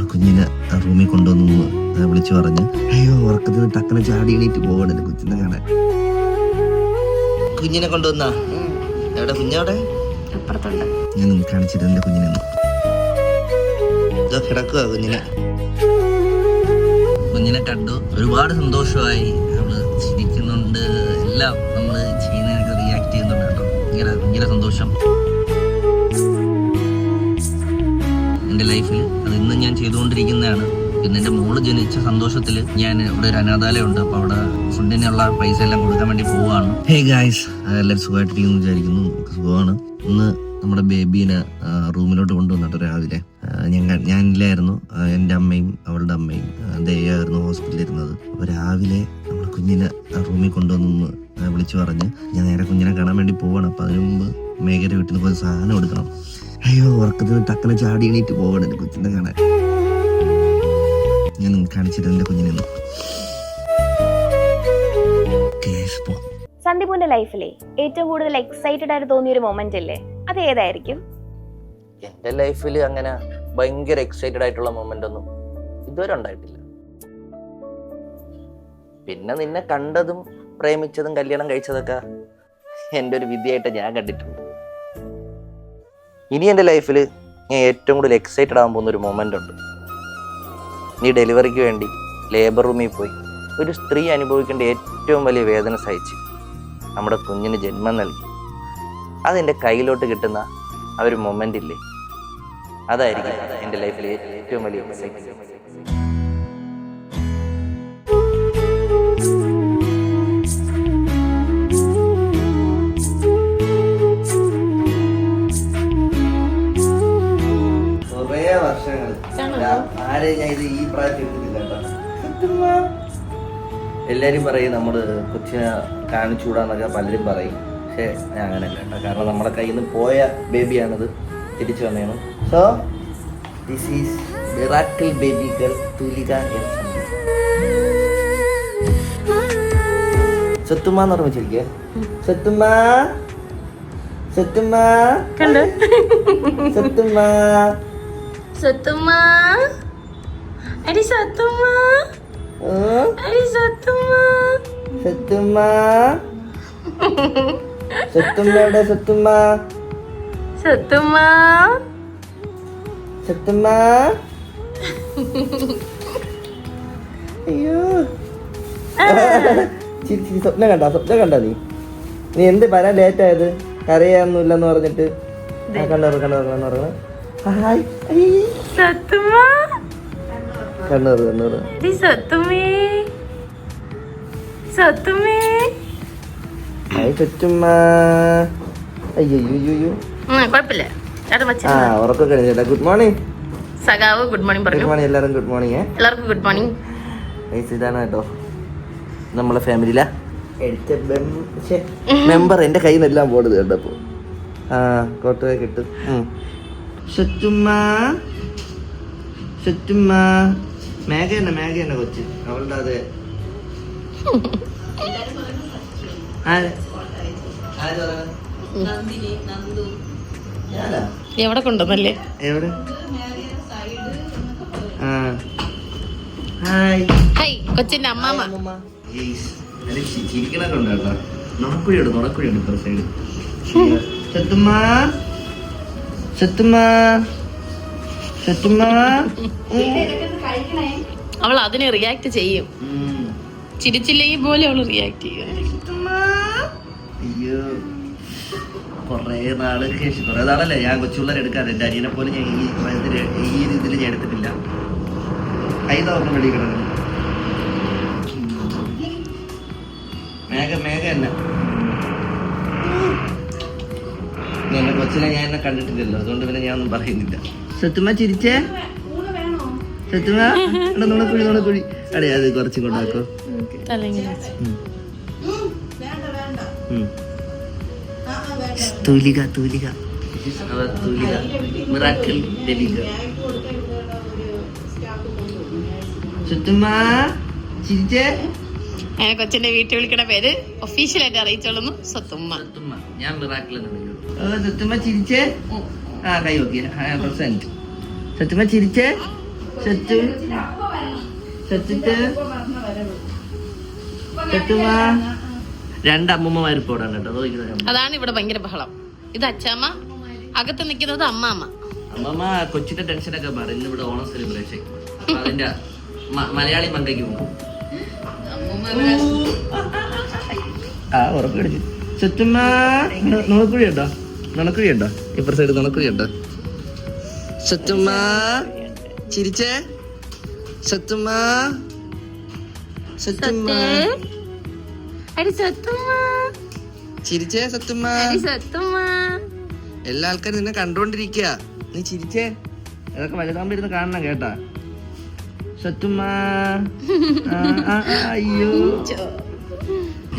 നമ്മൾ കുഞ്ഞിനെ റൂമിൽ കൊണ്ടുവന്നു വിളിച്ചു പറഞ്ഞ്. അയ്യോ ഉറക്കത്തിൽ നിന്ന് ടക്കനെ ചാടി എണീറ്റ് പോകണം എന്റെ കുഞ്ഞിനെ കാണാൻ. കുഞ്ഞിനെ കൊണ്ടുവന്നാ? എവിടെ? കുഞ്ഞവിടെ അപ്പുറത്തുണ്ട്. ഞാൻ നിങ്ങൾക്ക് കാണിച്ചിട്ട് എന്റെ കുഞ്ഞിനെ. ഇതോ കിടക്കുക കുഞ്ഞിനെ. കുഞ്ഞിനെ കണ്ടു. ഒരുപാട് സന്തോഷമായി. അവൾ ചിരിക്കുന്നുണ്ട്. എല്ലാം നമ്മൾ ചെയ്യുന്നതിനൊക്കെ റിയാക്ട് ചെയ്യുന്നുണ്ട് കേട്ടോ. ഭയങ്കര ഭയങ്കര സന്തോഷം. എന്റെ ലൈഫിൽ അത് ഇന്നും ഞാൻ ചെയ്തുകൊണ്ടിരിക്കുന്നതാണ്. പിന്നെ എന്റെ മോൾ ജനിച്ച സന്തോഷത്തിൽ ഞാൻ ഇവിടെ ഒരു അനാഥാലയമുണ്ട്. അപ്പോൾ അവിടെ ഫുഡിനുള്ള പൈസ എല്ലാം കൊടുക്കാൻ വേണ്ടി പോവുകയാണ്. ഹേ ഗായ്സ് എല്ലാവരും സുഖമായിട്ടിരിക്കുന്നു വിചാരിക്കുന്നു. സുഖമാണ്. ഇന്ന് നമ്മുടെ ബേബീനെ റൂമിലോട്ട് കൊണ്ടുവന്നിട്ട് രാവിലെ. ഞങ്ങൾ ഞാനില്ലായിരുന്നു എന്റെ അമ്മയും അവളുടെ അമ്മയും ദയായിരുന്നു ഹോസ്പിറ്റലിൽ ഇരുന്നത്. അപ്പോൾ രാവിലെ നമ്മുടെ കുഞ്ഞിനെ റൂമിൽ കൊണ്ടുവന്നു വിളിച്ചു പറഞ്ഞ് ഞാൻ നേരെ കുഞ്ഞിനെ കാണാൻ വേണ്ടി പോവാണ്. അപ്പോൾ അതിനു മുമ്പ് മേഘയുടെ വീട്ടിൽ കുറച്ച് സാധനം എടുക്കണം. അയ്യോ ഉറക്കത്തിൽ നിന്ന് ചാടി എണീറ്റ് പോകണം എന്റെ കൊച്ചിനെ കാണാൻ. ഞാൻ നിങ്ങൾക്ക് കാണിച്ചിട്ട് എന്റെ കുഞ്ഞിനെ. സന്ദീപിന്റെ ലൈഫിലെ ഏറ്റവും കൂടുതൽ എക്സൈറ്റഡ് ആയിട്ട് തോന്നിയ ഒരു മൊമെന്റ് ഇല്ലേ? അത് ഏതായിരിക്കും? എന്റെ ലൈഫിൽ അങ്ങനെ ഭയങ്കര എക്സൈറ്റഡ് ആയിട്ടുള്ള മൊമെന്റ് ഒന്നും ഇതുവരെ ഉണ്ടായിട്ടില്ല. പിന്നെ നിന്നെ കണ്ടതും പ്രേമിച്ചതും കല്യാണം കഴിച്ചതൊക്കെ എന്റെ ഒരു വിധിയായിട്ട് ഞാൻ കണ്ടിട്ടുണ്ട്. ഇനി എന്റെ ലൈഫിൽ ഞാൻ ഏറ്റവും കൂടുതൽ എക്സൈറ്റഡ് ആകാൻ പോകുന്ന ഒരു മൊമെന്റ് ഉണ്ട്. നീ ഡെലിവറിക്ക് വേണ്ടി ലേബർ റൂമിൽ പോയി ഒരു സ്ത്രീ അനുഭവിക്കേണ്ട ഏറ്റവും വലിയ വേദന സഹിച്ച് നമ്മുടെ കുഞ്ഞിന് ജന്മം നൽകി. അതെന്റെ കയ്യിലോട്ട് കിട്ടുന്ന ആ ഒരു മൊമെന്റ് ഇല്ലേ? അതായിരിക്കും എന്റെ ലൈഫിലെ ഏറ്റവും വലിയ എക്സൈറ്റ്മെന്റ് ആരെയും ഞാൻ ഇത് ഈ പ്രായത്തിൽ എടുത്തിട്ടില്ല എല്ലാവരും എല്ലാരും പറയും നമ്മൾ കൊച്ചിനെ കാണിച്ചുകൂടാന്നൊക്കെ പലരും പറയും. പക്ഷെ ഞാൻ അങ്ങനെ കേട്ടോ. കാരണം നമ്മുടെ കയ്യിൽ നിന്ന് പോയ ബേബിയാണിത്. തിരിച്ചു വന്നേണം. So this is miracle baby girl Thulika F Sathumma എന്ന് ഓർമ്മിച്ചിരിക്കേ സത്തുമ്മ. സത്തുമ്മ. കണ്ടു? സത്തുമ്മ. സത്തുമ്മ. അടി സത്തുമ്മ അടി സത്തുമ്മ സത്തുമ്മ സത്തുമ്മ എവിടെ സത്തുമ്മ സത്തുമ്മ സത്തുമ്മ അയ്യോ. ചിരി ചിരി സ്വപ്നം കണ്ട സ്വപ്നം കണ്ട നീ? നീ എന്ത് വരാൻ ലേറ്റ് ആയത്? കരയൊന്നുമില്ലെന്ന് പറഞ്ഞിട്ട്. കണ്ണൂറ് കണ്ണൂറ് കണ്ണൂറ് ഹായ്. സത്തുമ്മ സത്തുമ്മേ സത്തുമ്മേ ഹായ് സത്തുമ്മ അയ്യോ അയ്യോ അയ്യോ കുഴപ്പമില്ല. ആ ഉറക്കൊക്കെ കഴിഞ്ഞേട്ടാ ഗുഡ് മോർണിംഗ് സഖാവ് ഗുഡ് മോർണിംഗ് ഗുഡ് പറഞ്ഞു. മോർണിംഗ് എല്ലാവരും ഗുഡ് മോർണിംഗ് എല്ലാവർക്കും ഗുഡ് മോർണിംഗ് ഇതാണ് കേട്ടോ. നമ്മളെ ഫാമിലിയിലാ മെമ്പർ എന്റെ കയ്യിൽ നിന്നെല്ലാം പോണത് കണ്ടപ്പോ. ആ കോട്ടയെ കിട്ടും ഉം. സത്തുമ്മ സത്തുമ്മ മേഘ തന്നെ മേഘ തന്നെ കൊച്ച്. അവളുടെ അതെ? എവിടെ കൊണ്ടുവന്നല്ലേ? എവിടെ? ഹായ്. ഹൈ കൊച്ചിന്റെ അമ്മാമ്മ ചിരിക്കണൊക്കെ കേട്ടോ. നുണക്കുഴിയുണ്ട് നുണക്കുഴിയുണ്ട് ഇപ്പുറ സൈഡ്. സത്തുമ്മ സത്തുമ്മ സത്തുമ്മ അവൾ അതിനെ റിയാക്ട് ചെയ്യും. ചിരിച്ചില്ലെങ്കിൽ പോലെ അവൾ റിയാക്ട് ചെയ്യും. അയ്യോ. കൊറേ നാൾ ശേഷം കൊറേ നാളല്ലേ? ഞാൻ കൊച്ചുപിള്ളേർ എടുക്കാറ് എന്റെ അനിയനെ പോലും ഞാൻ ഈ പ്രായത്തിൽ ഈ രീതിയിൽ ഞാൻ എടുത്തിട്ടില്ല. കൈ തുറന്ന് വെളി കിടക്കുന്നു മേഘ മേഘ തന്നെ കൊച്ചിനെ ഞാൻ എന്നെ കണ്ടിട്ടില്ലല്ലോ. അതുകൊണ്ട് പിന്നെ ഞാൻ ഒന്നും പറയുന്നില്ല. സത്തുമ്മ ചിരിച്ചേ? നുണക്കുഴി നുണക്കുഴി അടേ അത് കുറച്ചും കൊണ്ടാക്കോ. തൂലിക തൂലിക. തൂലിക. ചിരിച്ചേ. അങ്ങനെ കൊച്ചിന്റെ വീട്ടിൽ വിളിക്കണ പേര് ഒഫീഷ്യലായിട്ട് അറിയിച്ചോളുന്നു. സത്തുമ്മ. ഞാൻ സത്തുമ്മ ചിരിച്ചേ. ആ കൈ നോക്കിയ. സത്യമ്മ സത്തുമ്മ ചിരിച്ചേ. ചച്ചു ചച്ചിട്ട് ചച്ചുമാ രണ്ട് പോടാണ് കേട്ടോ. അതാണ് ഇവിടെ ഭയങ്കര ബഹളം. ഇത് അച്ചാമ്മ അകത്ത് നിൽക്കുന്നത് അമ്മാമ്മ. അമ്മമ്മ കൊച്ചിന്റെ ടെൻഷനൊക്കെ മാറി. ഇന്ന് ഇവിടെ ഓണം സെലിബ്രേഷൻ അതിന്റെ മലയാളി മണ്ടയ്ക്ക് പോകും. ആ ഉറപ്പ് പിടിച്ചു ചുറ്റുമ്മ നുണക്കുഴി ഉണ്ടോ നുണക്കുഴി ഉണ്ടോ ഇപ്പുറ സൈഡ് നുണക്കുഴി ഉണ്ടോ സത്തുമ്മ ചിരിച്ചേ? സത്തുമ്മ. സത്തുമ്മ. അടി സത്തുമ്മ. ചിരിച്ചേ സത്തുമ്മ. സത്തുമ്മ. എല്ലാ ആൾക്കാരും നിന്നെ കണ്ടോണ്ടിരിക്കുക നീ ചിരിച്ചേ? അതൊക്കെ വലുതാകുമ്പോ ഇരുന്ന് കാണണം കേട്ടാ. സത്തുമ്മ. അയ്യോ.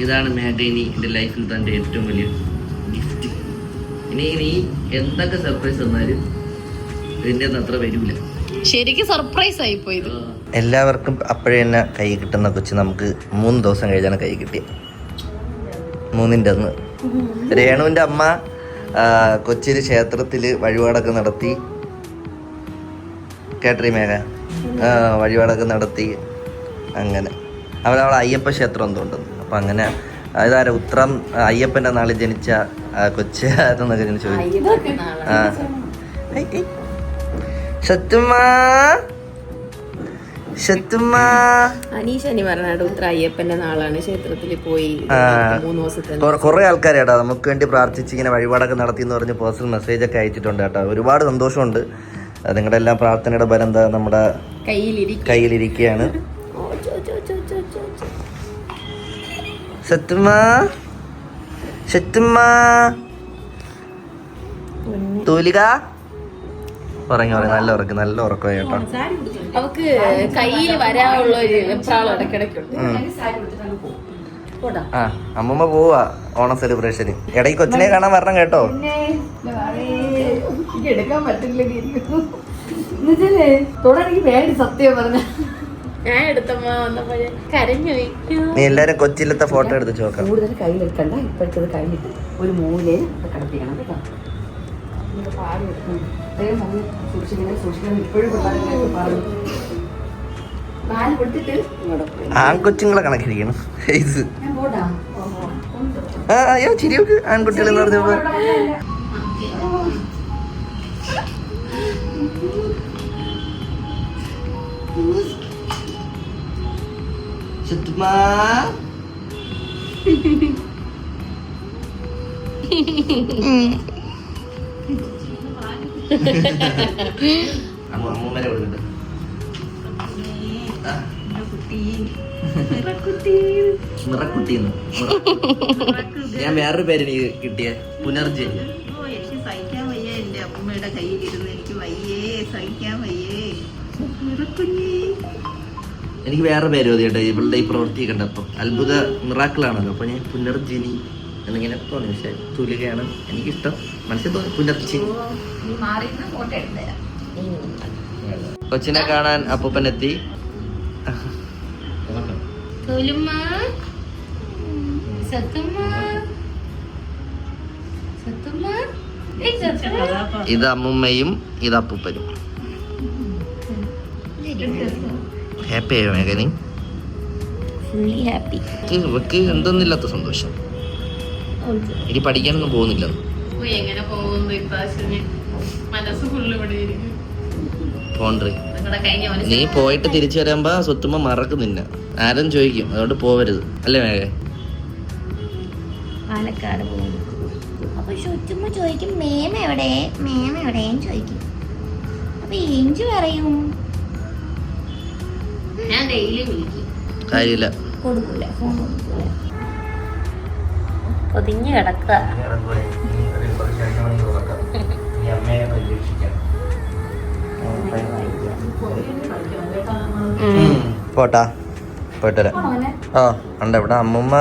ഇതാണ് മേഘനി എന്റെ ലൈഫിൽ തന്റെ ഏറ്റവും വലിയ ഗിഫ്റ്റ് ഇനി നീ എന്തൊക്കെ സർപ്രൈസ് തന്നാലും ഒന്നും അത്ര വരൂല. ശരിക്കും സർപ്രൈസ് ആയി പോയത്. എല്ലാവർക്കും അപ്പോഴേ തന്നെ കൈ കിട്ടുന്ന കൊച്ച് നമുക്ക് മൂന്ന് ദിവസം കഴിഞ്ഞാണ് കൈ കിട്ടിയത് മൂന്നിന്റെ അന്ന്. രേണുവിന്റെ അമ്മ കൊച്ചിയിൽ ക്ഷേത്രത്തിൽ വഴിപാടൊക്കെ നടത്തി. കേട്ടറി മേഘ? വഴിപാടൊക്കെ നടത്തി. അങ്ങനെ. അവിടെ അവിടെ അയ്യപ്പ ക്ഷേത്രം എന്തോ ഉണ്ടെന്ന് അപ്പം അങ്ങനെ അതായത് ഉത്രം അയ്യപ്പന്റെ നാളിൽ ജനിച്ച കൊച്ചു ഞാൻ ചോദിച്ചു ആ. സത്തുമ്മാ ആൾക്കാരെ പറഞ്ഞാട് അയ്യപ്പന്റെ നാളാണ് ക്ഷേത്രത്തിൽ പോയി മൂന്ന് ദിവസത്തെ കൊ- കുറേ ആൾക്കാർ കേട്ടോ നമുക്ക് വേണ്ടി പ്രാർത്ഥിച്ച് ഇങ്ങനെ വഴിപാടൊക്കെ നടത്തി എന്ന് പറഞ്ഞ് പേഴ്സണൽ മെസ്സേജ് ഒക്കെ അയച്ചിട്ടുണ്ട് കേട്ടോ. ഒരുപാട് സന്തോഷമുണ്ട്. നിങ്ങളുടെ എല്ലാം പ്രാർത്ഥനയുടെ ബലം എന്താ നമ്മുടെ കയ്യിലിരിക്കും. കയ്യിലിരിക്കുകയാണ് സത്തുമ്മ സത്തുമ്മ തൂലിക. ഉറങ്ങി ഉറങ്ങി നല്ല ഉറക്കം നല്ല ഉറക്കമായി കേട്ടോ. അവക്ക് കയ്യിൽ വരാനുള്ള ഒരു വെപ്രാളം ആ അമ്മമ്മ പോവാ ഓണം സെലിബ്രേഷന് ഇടയ്ക്ക് കൊച്ചിനെ കാണാൻ വരണം കേട്ടോ. എടുക്കാൻ പറ്റില്ല എനിക്ക് പേടി സത്യം പറഞ്ഞ. ഞാൻ എടുത്തമ്മ വന്നപ്പോഴേ കരഞ്ഞു നീ എല്ലാരും കൊച്ചിയിലത്തെ ഫോട്ടോ എടുത്ത് നോക്കാം. കൂടുതൽ കയ്യിലെടുക്കണ്ട ഇപ്പോഴത്തത് കഴിഞ്ഞിട്ട് ഒരു മൂലയിൽ കിടത്തിക്കണം കേട്ടോ. സൂക്ഷിക്കണം ഇപ്പോഴും കണക്കിരിക്കണം. ഇത്. ആ അയ്യോ ചിരിയോക്ക് ആൺകുട്ടികൾ എന്ന് പറഞ്ഞപ്പോ. കൊടുക്കട്ടെ ഞാൻ വേറൊരു പേര് എനിക്ക് കിട്ടിയ? പുനർജി സഹിക്കാൻ വയ്യ എന്റെ അമ്മയുടെ കയ്യിലിരുന്ന് എനിക്ക് വയ്യേ സഹിക്കാൻ വയ്യേ. നിറക്കുഞ്ഞി എനിക്ക് വേറെ പേര് മതി കേട്ടോ ഇവളുടെ ഈ പ്രവൃത്തി കണ്ടപ്പോൾ. അത്ഭുത മിറാക്കിളാണല്ലോ അപ്പൊ ഞാൻ പുനർജനി. എന്നിങ്ങനെ തോന്നി. പക്ഷെ തൂലികയാണ് എനിക്കിഷ്ടം. മനസ്സിൽ തോന്നി. പുലർച്ചെ കൊച്ചിനെ കാണാൻ അപ്പൂപ്പൻ എത്തി. ഇത് അമ്മുമ്മയും ഇത് അപ്പൂപ്പനും. ഹാപ്പി ആയോ മേഘനി? ഫുള്ളി ഹാപ്പി ഇവക്ക് എന്തൊന്നില്ലാത്ത സന്തോഷം. ഇനി പഠിക്കാനൊന്നും പോകുന്നില്ല. എങ്ങനെ പോകുന്നു? ഇപ്രാവശ്യം മനസ്സ് ഫുള്ള് ഇവിടെ ഇരിക്കും നീ പോയിട്ട് തിരിച്ചു വരുമ്പോ സ്വത്തുമ്പോ മറക്കുന്നില്ല നിന്നെ. ആരും ചോദിക്കും. അതുകൊണ്ട് പോവരുത്. അല്ലേ മേഘ? പാലക്കാട് പോകും അപ്പൊ ചോദിക്കും മേമ എവിടെ? മേമ എവിടെയും ചോദിക്കും. അപ്പൊ പറയും. ഞാൻ ഡെയിലി വിളിക്കും. കാര്യമില്ല. കൊടുക്കൂല ഫോൺ കൊടുക്കൂല. പൊതിഞ്ഞു കിടക്കുക. പോട്ടാ. പോയിട്ട് വരാം ആ ഉണ്ട് ഇവിടെ അമ്മൂമ്മ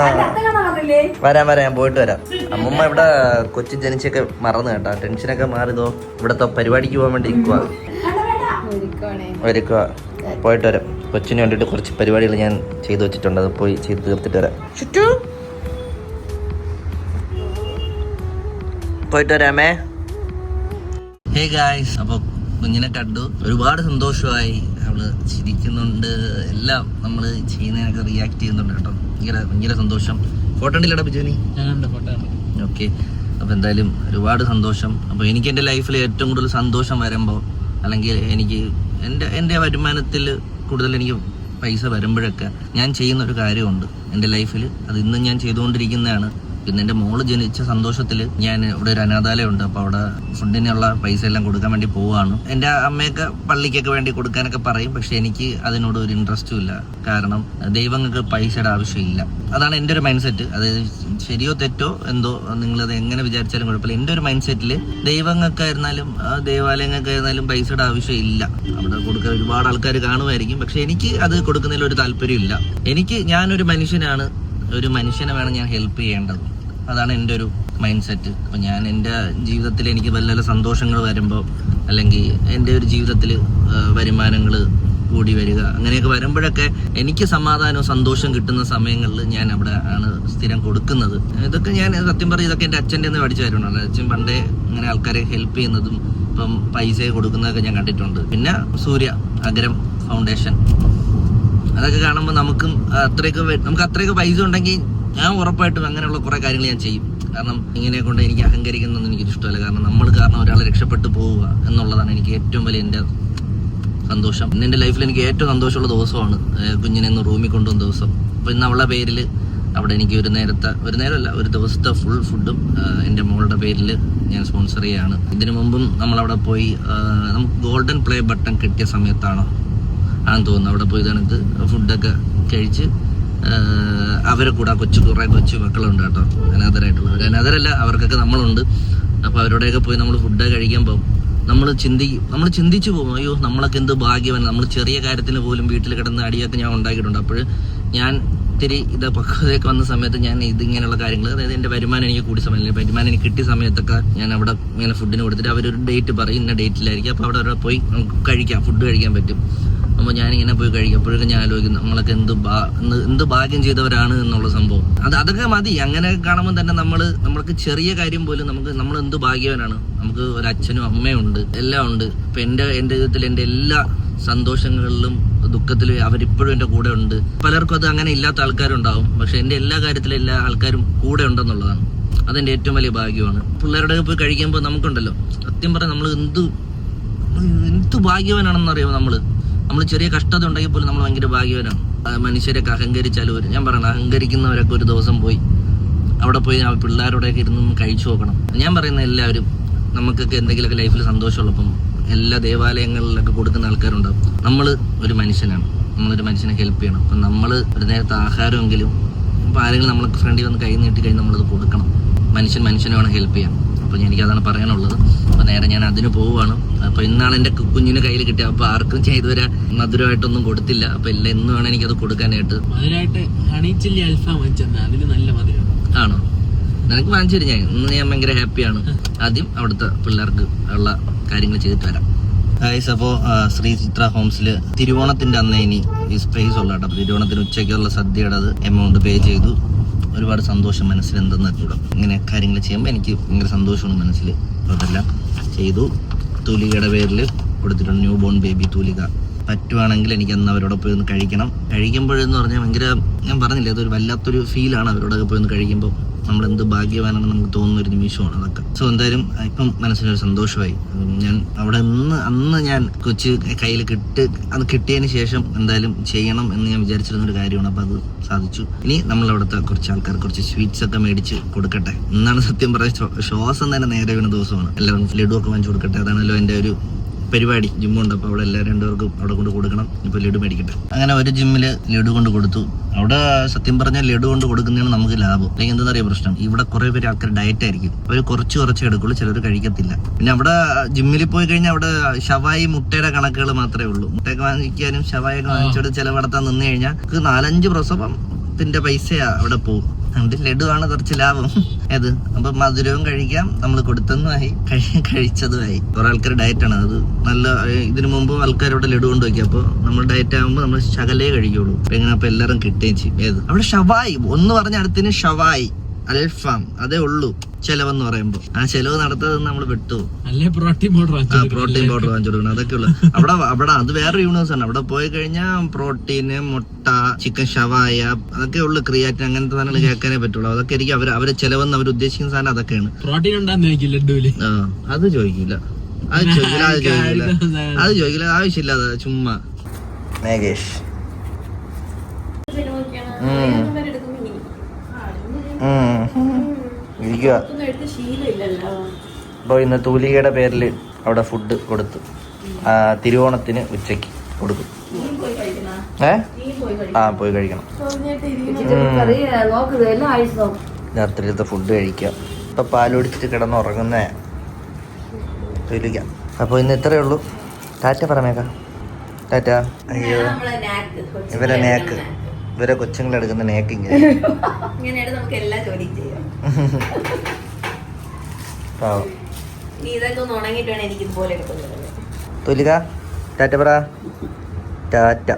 വരാം വരാം ഞാൻ പോയിട്ട് വരാം. അമ്മൂമ്മ ഇവിടെ കൊച്ചു ജനിച്ചൊക്കെ മറന്നു കേട്ടാ. ടെൻഷനൊക്കെ മാറിയതോ ഇവിടത്തെ പരിപാടിക്ക് പോകാൻ വേണ്ടി ഇരിക്കുവാ. ഒരുക്കുക പോയിട്ട് വരാം. കൊച്ചിന് വേണ്ടിയിട്ട് കുറച്ച് പരിപാടികൾ ഞാൻ ചെയ്തു വെച്ചിട്ടുണ്ട്. അത് പോയി ചെയ്ത് തീർത്തിട്ട് വരാം. ചുറ്റു. പോയിട്ട് വരാമേ ഹേ ഗായ്സ് അപ്പോൾ കുഞ്ഞിനെ കണ്ടു. ഒരുപാട് സന്തോഷമായി അവൾ ചിരിക്കുന്നുണ്ട്. എല്ലാം നമ്മൾ ചെയ്യുന്നതിനൊക്കെ റിയാക്ട് ചെയ്യുന്നുണ്ട് കേട്ടോ. ഭയങ്കര ഭയങ്കര സന്തോഷം. ഫോട്ടോ ഉണ്ടല്ലോ ബിജുനി ഓക്കെ അപ്പോൾ എന്തായാലും ഒരുപാട് സന്തോഷം. അപ്പോൾ എനിക്ക് എന്റെ ലൈഫിൽ ഏറ്റവും കൂടുതൽ സന്തോഷം വരുമ്പോൾ അല്ലെങ്കിൽ എനിക്ക് എന്റെ എന്റെ വരുമാനത്തിൽ കൂടുതൽ എനിക്ക് പൈസ വരുമ്പോഴൊക്കെ ഞാൻ ചെയ്യുന്ന ഒരു കാര്യമുണ്ട്. എന്റെ ലൈഫിൽ അത് ഇന്നും ഞാൻ ചെയ്തുകൊണ്ടിരിക്കുന്നതാണ്. പിന്നെ എന്റെ മോൾ ജനിച്ച സന്തോഷത്തിൽ ഞാൻ ഇവിടെ ഒരു അനാഥാലയമുണ്ട്. അപ്പോൾ അവിടെ ഫുഡിനുള്ള പൈസ എല്ലാം കൊടുക്കാൻ വേണ്ടി പോവുകയാണ് എന്റെ അമ്മയൊക്കെ പള്ളിക്കൊക്കെ വേണ്ടി കൊടുക്കാനൊക്കെ പറയും. പക്ഷെ എനിക്ക് അതിനോട് ഒരു ഇൻട്രസ്റ്റും ഇല്ല. കാരണം ദൈവങ്ങൾക്ക് പൈസയുടെ ആവശ്യമില്ല. അതാണ് എന്റെ ഒരു മൈൻഡ് സെറ്റ് അതായത് ശരിയോ തെറ്റോ എന്തോ നിങ്ങളത് എങ്ങനെ വിചാരിച്ചാലും കുഴപ്പമില്ല. എന്റെ ഒരു മൈൻഡ് സെറ്റിൽ ദൈവങ്ങൾക്കായിരുന്നാലും ദേവാലയങ്ങൾക്കായിരുന്നാലും പൈസയുടെ ആവശ്യമില്ല. അവിടെ കൊടുക്കാൻ ഒരുപാട് ആൾക്കാർ കാണുമായിരിക്കും. പക്ഷെ എനിക്ക് അത് കൊടുക്കുന്നതിൽ ഒരു താല്പര്യമില്ല. എനിക്ക് ഞാനൊരു മനുഷ്യനാണ്. ഒരു മനുഷ്യനെ വേണം ഞാൻ ഹെൽപ്പ് ചെയ്യേണ്ടത്. അതാണ് എന്റെ ഒരു മൈൻഡ് സെറ്റ് അപ്പോൾ ഞാൻ എന്റെ ജീവിതത്തിൽ എനിക്ക് വല്ല സന്തോഷങ്ങൾ വരുമ്പോൾ അല്ലെങ്കിൽ എന്റെ ഒരു ജീവിതത്തിൽ വരുമാനങ്ങൾ കൂടി വരിക അങ്ങനെയൊക്കെ വരുമ്പോഴൊക്കെ എനിക്ക് സമാധാനവും സന്തോഷം കിട്ടുന്ന സമയങ്ങളിൽ ഞാൻ അവിടെ ആണ് സ്ഥിരം കൊടുക്കുന്നത്. ഇതൊക്കെ ഞാൻ സത്യം പറഞ്ഞ ഇതൊക്കെ എന്റെ അച്ഛന്റെ നിന്ന് പഠിച്ചു തരുന്നുണ്ട് അച്ഛൻ പണ്ടേ ഇങ്ങനെ ആൾക്കാരെ ഹെൽപ്പ് ചെയ്യുന്നതും ഇപ്പം പൈസ കൊടുക്കുന്നതൊക്കെ ഞാൻ കണ്ടിട്ടുണ്ട്. പിന്നെ സൂര്യ അഗ്രം ഫൗണ്ടേഷൻ അതൊക്കെ കാണുമ്പോൾ നമുക്കും അത്രയൊക്കെ നമുക്ക് അത്രയൊക്കെ പൈസ ഉണ്ടെങ്കിൽ ഞാൻ ഉറപ്പായിട്ടും അങ്ങനെയുള്ള കുറേ കാര്യങ്ങൾ ഞാൻ ചെയ്യും. കാരണം ഇങ്ങനെ കൊണ്ട് എനിക്ക് അഹങ്കരിക്കുന്നൊന്നും എനിക്ക് ഇഷ്ടമല്ല. കാരണം നമ്മൾ കാരണം ഒരാളെ രക്ഷപ്പെട്ടു പോവുക എന്നുള്ളതാണ് എനിക്ക് ഏറ്റവും വലിയ എന്റെ സന്തോഷം. ഇന്ന് എന്റെ ലൈഫിൽ എനിക്ക് ഏറ്റവും സന്തോഷമുള്ള ദിവസമാണ് കുഞ്ഞിനെ ഇന്ന് റൂമിൽ കൊണ്ടുവന്ന ദിവസം. അപ്പോൾ ഇന്ന് അവളുടെ പേരിൽ അവിടെ എനിക്ക് ഒരു നേരത്തെ ഒരു നേരമല്ല ഒരു ദിവസത്തെ ഫുൾ ഫുഡും എന്റെ മോളുടെ പേരിൽ ഞാൻ സ്പോൺസർ ചെയ്യാണ് ഇതിനു മുമ്പും നമ്മളവിടെ പോയി നമുക്ക് ഗോൾഡൻ പ്ലേ ബട്ടൺ കിട്ടിയ സമയത്താണ്? ആണെന്ന് തോന്നുന്നു. അവിടെ പോയി തണുത്ത് ഫുഡൊക്കെ കഴിച്ച് അവരെ കൂടെ കൊച്ചു കുറേ കൊച്ചു മക്കളുണ്ട് കേട്ടോ. അനാഥരായിട്ടുള്ളവർ അനാഥരല്ല അവർക്കൊക്കെ നമ്മളുണ്ട്. അപ്പോൾ അവരോടെയൊക്കെ പോയി നമ്മൾ ഫുഡ് കഴിക്കാൻ പോകും. നമ്മൾ ചിന്തിക്കും നമ്മൾ ചിന്തിച്ചു പോകും. അയ്യോ നമ്മളൊക്കെ എന്ത് ഭാഗ്യമല്ല നമ്മൾ ചെറിയ കാര്യത്തിന് പോലും വീട്ടിൽ കിടന്ന് അടിയൊക്കെ ഞാൻ ഉണ്ടാക്കിയിട്ടുണ്ട്. അപ്പോൾ ഞാൻ ഇത്തിരി ഇത് പക്വതയൊക്കെ വന്ന സമയത്ത് ഞാൻ ഇതിങ്ങനെയുള്ള കാര്യങ്ങൾ അതായത് എന്റെ വരുമാനം എനിക്ക് കൂടി അല്ലെങ്കിൽ വരുമാനം എനിക്ക് കിട്ടിയ സമയത്തൊക്കെ ഞാൻ അവിടെ ഇങ്ങനെ ഫുഡിന് കൊടുത്തിട്ട് അവരൊരു ഡേറ്റ് പറയും ഇന്ന ഡേറ്റിലായിരിക്കും. അപ്പോൾ അവിടെ അവിടെ പോയി നമുക്ക് കഴിക്കാം ഫുഡ് കഴിക്കാൻ പറ്റും. അപ്പോൾ ഞാനിങ്ങനെ പോയി കഴിക്കും. അപ്പോഴൊക്കെ ഞാൻ ആലോചിക്കും നമ്മളൊക്കെ എന്ത് എന്ത് ഭാഗ്യം ചെയ്തവരാണ് എന്നുള്ള സംഭവം. അത് അതൊക്കെ മതി. അങ്ങനെ കാണുമ്പോൾ തന്നെ നമ്മൾ നമ്മൾക്ക് ചെറിയ കാര്യം പോലും നമുക്ക് നമ്മൾ എന്ത് ഭാഗ്യവാനാണ്? നമുക്ക് ഒരു അച്ഛനും അമ്മയും ഉണ്ട് എല്ലാം ഉണ്ട്. ഇപ്പം എന്റെ എന്റെ ജീവിതത്തിൽ എന്റെ എല്ലാ സന്തോഷങ്ങളിലും ദുഃഖത്തിലും അവരിപ്പോഴും എന്റെ കൂടെ ഉണ്ട്. പലർക്കും അത് അങ്ങനെ ഇല്ലാത്ത ആൾക്കാരുണ്ടാവും. പക്ഷെ എന്റെ എല്ലാ കാര്യത്തിലും എല്ലാ ആൾക്കാരും കൂടെ ഉണ്ടെന്നുള്ളതാണ്. അതെന്റെ ഏറ്റവും വലിയ ഭാഗ്യമാണ്. പിള്ളേരുടെ പോയി കഴിക്കുമ്പോൾ നമുക്കുണ്ടല്ലോ. സത്യം പറഞ്ഞാൽ നമ്മൾ എന്ത് എന്ത് ഭാഗ്യവാനാണെന്ന് നമ്മൾ നമ്മൾ ചെറിയ കഷ്ടത ഉണ്ടെങ്കിൽ പോലും നമ്മൾ ഭയങ്കര ഭാഗ്യവരാണ് മനുഷ്യരൊക്കെ അഹങ്കരിച്ചാലും ഒരു ഞാൻ പറയണം അഹങ്കരിക്കുന്നവരൊക്കെ ഒരു ദിവസം പോയി. അവിടെ പോയി ആ പിള്ളേരോടെയൊക്കെ ഇരുന്ന് കഴിച്ചു നോക്കണം. ഞാൻ പറയുന്ന എല്ലാവരും നമുക്കൊക്കെ എന്തെങ്കിലുമൊക്കെ ലൈഫിൽ സന്തോഷമുള്ളപ്പം എല്ലാ ദേവാലയങ്ങളിലൊക്കെ കൊടുക്കുന്ന ആൾക്കാരുണ്ടാവും. നമ്മൾ ഒരു മനുഷ്യനാണ്. നമ്മളൊരു മനുഷ്യനെ ഹെൽപ്പ് ചെയ്യണം. അപ്പം നമ്മൾ ഒരു നേരത്തെ ആഹാരമെങ്കിലും അപ്പോൾ ആരെങ്കിലും നമ്മളെ ഫ്രണ്ടിൽ വന്ന് കൈ നീട്ടി കഴിഞ്ഞ് നമ്മളത് കൊടുക്കണം. മനുഷ്യൻ മനുഷ്യനെ വേണം ഹെൽപ്പ് ചെയ്യാൻ. അപ്പോൾ എനിക്കതാണ് പറയാനുള്ളത്. അപ്പോൾ നേരെ ഞാൻ അതിന് പോവുകയാണ്. അപ്പോൾ ഇന്നാണ് എന്റെ കുഞ്ഞിന് കയ്യിൽ കിട്ടിയത്. അപ്പോൾ ആർക്കും ചെയ്തു വരാ മധുരമായിട്ടൊന്നും കൊടുത്തില്ല. അപ്പോൾ എല്ലാം ഇന്ന് വേണം എനിക്കത് കൊടുക്കാനായിട്ട്. മധുരമായിട്ട് ഹണി ചില്ലി അൽഫാം അതിന് നല്ല മധുരം. ആണോ? നിനക്ക് വാങ്ങിച്ചു ഞാൻ. ഇന്ന് ഞാൻ ഭയങ്കര ഹാപ്പിയാണ്. ആദ്യം അവിടുത്തെ പിള്ളേർക്ക് ഉള്ള കാര്യങ്ങൾ ചെയ്തിട്ട് വരാം. ഗൈസ് അപ്പോൾ ശ്രീ ചിത്ര ഹോംസിൽ തിരുവോണത്തിന്റെ അന്ന് ഇനി ഈ സ്പേസ് ഉള്ള കേട്ടോ അപ്പോൾ തിരുവോണത്തിന് ഉച്ചയ്ക്കുള്ള സദ്യയുടെ അത് എമൗണ്ട് പേ ചെയ്തു. ഒരുപാട് സന്തോഷം മനസ്സിൽ എന്തെന്ന് കൂടെ ഇങ്ങനെ കാര്യങ്ങൾ ചെയ്യുമ്പോൾ എനിക്ക് ഭയങ്കര സന്തോഷമാണ് മനസ്സിൽ. അപ്പോൾ അതെല്ലാം ചെയ്തു. തൂലികയുടെ പേരിൽ കൊടുത്തിട്ടുണ്ട് ന്യൂ ബോൺ ബേബി തൂലിക. പറ്റുവാണെങ്കിൽ എനിക്ക് അന്ന് അവരോട് പോയി ഒന്ന് കഴിക്കണം. കഴിക്കുമ്പോഴെന്ന് പറഞ്ഞാൽ ഭയങ്കര ഞാൻ പറഞ്ഞില്ലേ അതൊരു വല്ലാത്തൊരു ഫീലാണ് അവരോടൊക്കെ പോയി ഒന്ന് കഴിക്കുമ്പോൾ നമ്മൾ എന്ത് ഭാഗ്യവാനാണെന്ന് നമുക്ക് തോന്നുന്ന ഒരു നിമിഷമാണ് അതൊക്കെ. സോ എന്തായാലും ഇപ്പം മനസ്സിനൊരു സന്തോഷമായി. ഞാൻ അവിടെ നിന്ന് അന്ന് ഞാൻ കൊച്ച് കയ്യിൽ കിട്ട് അത് കിട്ടിയതിന് ശേഷം എന്തായാലും ചെയ്യണം എന്ന് ഞാൻ വിചാരിച്ചിരുന്ന ഒരു കാര്യമാണ്. അപ്പോൾ അത് സാധിച്ചു. ഇനി നമ്മൾ അവിടുത്തെ കുറച്ച് ആൾക്കാർ കുറച്ച് സ്വീറ്റ്സ് ഒക്കെ മേടിച്ച് കൊടുക്കട്ടെ. എന്നാണ് സത്യം പറയുക ശ്വാസം തന്നെ നേരെ വീണ ദിവസമാണ്. എല്ലാവരും ലഡു ഒക്കെ വാങ്ങിച്ചു കൊടുക്കട്ടെ. അതാണല്ലോ എന്റെ ഒരു പരിപാടി ജിമ്മുണ്ട്. അപ്പോൾ അവിടെ എല്ലാ രണ്ടുപേർക്കും അവിടെ കൊണ്ട് കൊടുക്കണം. ഇപ്പോൾ ലഡു മേടിക്കട്ടെ. അങ്ങനെ ഒരു ജിമ്മിൽ ലഡു കൊണ്ട് കൊടുത്തു. അവിടെ സത്യം പറഞ്ഞാൽ ലഡു കൊണ്ട് കൊടുക്കുന്നതാണ് നമുക്ക് ലാഭം. അല്ലെങ്കിൽ എന്താ പറയുക പ്രശ്നം? ഇവിടെ കുറേ പേര് ആൾക്കാർ ഡയറ്റ് ആയിരിക്കും. അവർ കുറച്ച് കുറച്ച് എടുക്കുള്ളൂ. ചിലർ കഴിക്കത്തില്ല. പിന്നെ അവിടെ ജിമ്മിൽ പോയി കഴിഞ്ഞാൽ അവിടെ ഷവായി മുട്ടയുടെ കണക്കുകൾ മാത്രമേ ഉള്ളൂ. മുട്ടയൊക്കെ വാങ്ങിക്കാനും ഷവായൊക്കെ വാങ്ങിച്ചിട്ട് ചിലവടത്താൻ നിന്ന് കഴിഞ്ഞാൽ നാലഞ്ച് നാലഞ്ച് പ്രസവത്തിന്റെ പൈസയാ അവിടെ പോകും. അതുകൊണ്ട് ലഡുവാണ് കുറച്ച് ലാഭം. ഏത്? അപ്പൊ മധുരവും കഴിക്കാം. നമ്മൾ കൊടുത്തതുമായി. കഴിച്ചതുമായി. കുറെ ആൾക്കാർ ആണ്. അത് നല്ല ഇതിനു മുമ്പ് ആൾക്കാരോട് ലഡു കൊണ്ട് വയ്ക്കും അപ്പോൾ നമ്മൾ ഡയറ്റ് ആകുമ്പോൾ നമ്മൾ ശകലേ കഴിക്കുള്ളൂ. എങ്ങനെ? അപ്പൊ എല്ലാവരും കിട്ടുകയും ചെയ്യും. ഏത്? അവിടെ ഷവായി. ഒന്ന് പറഞ്ഞ അടുത്തിന് ഷവായി. അൽഫാം അതേ ഉള്ളൂ ചെലവെന്ന് പറയുമ്പോ. ആ ചെലവ് നടത്തത് നമ്മൾ വിട്ടു. അല്ലേ പ്രോട്ടീൻ പൗഡർ ആ പ്രോട്ടീൻ പൗഡർ വാങ്ങിച്ചു കൊടുക്കണം അതൊക്കെ ഉള്ളു. അവിടെ അവിടെ അത് വേറെ യൂണിവേഴ്സ് ആണ്. അവിടെ പോയി കഴിഞ്ഞാൽ പ്രോട്ടീന് മുട്ട ചിക്കൻ ഷവായ അതൊക്കെ ഉള്ളു ക്രിയാറ്റിൻ അങ്ങനത്തെ സാധനങ്ങൾ കേൾക്കാനേ പറ്റുള്ളൂ. അതൊക്കെ എനിക്ക് അവർ അവരെ ചെലവെന്ന് അവർ ഉദ്ദേശിക്കുന്ന സാധനം അതൊക്കെയാണ്. പ്രോട്ടീൻ ലഡുവിൽ ആ അത് ചോദിക്കില്ല അത് ചോദിക്കില്ല അത് ചോദിക്കില്ല അത് ചോദിക്കില്ല ആവശ്യമില്ല അത് ചുമ്മാ. മേഘേഷ്. ഇരിക്കുക. അപ്പോൾ ഇന്ന് തൂലികയുടെ പേരിൽ അവിടെ ഫുഡ് കൊടുത്തു തിരുവോണത്തിന് ഉച്ചയ്ക്ക് കൊടുക്കും. ഏ? ആ പോയി കഴിക്കണം. രാത്രിയിലത്തെ ഫുഡ് കഴിക്കുക. ഇപ്പൊ പാലൊടിച്ചിട്ട് കിടന്നുറങ്ങുന്ന. തൂലിക. അപ്പോൾ ഇന്ന് ഇത്രയേ ഉള്ളൂ. ടാറ്റ പറമേക്കാ ടാറ്റ. അയ്യോ. ഇവരെ നേക്ക്. ഇവരെ കൊച്ചുങ്ങൾ എടുക്കുന്ന നേക്ക് ഇങ്ങനെ. ഇങ്ങനെയാണ് നമുക്ക് എല്ലാ ജോലിയും ചെയ്യാം. പാവം. ഇനി ഇതൊക്കെ ഒന്ന് ഉണങ്ങിയിട്ട് എനിക്ക് ഇതുപോലെ എടുക്കുന്നത്. തൊലിക ടാറ്റ പറ. ടാറ്റ.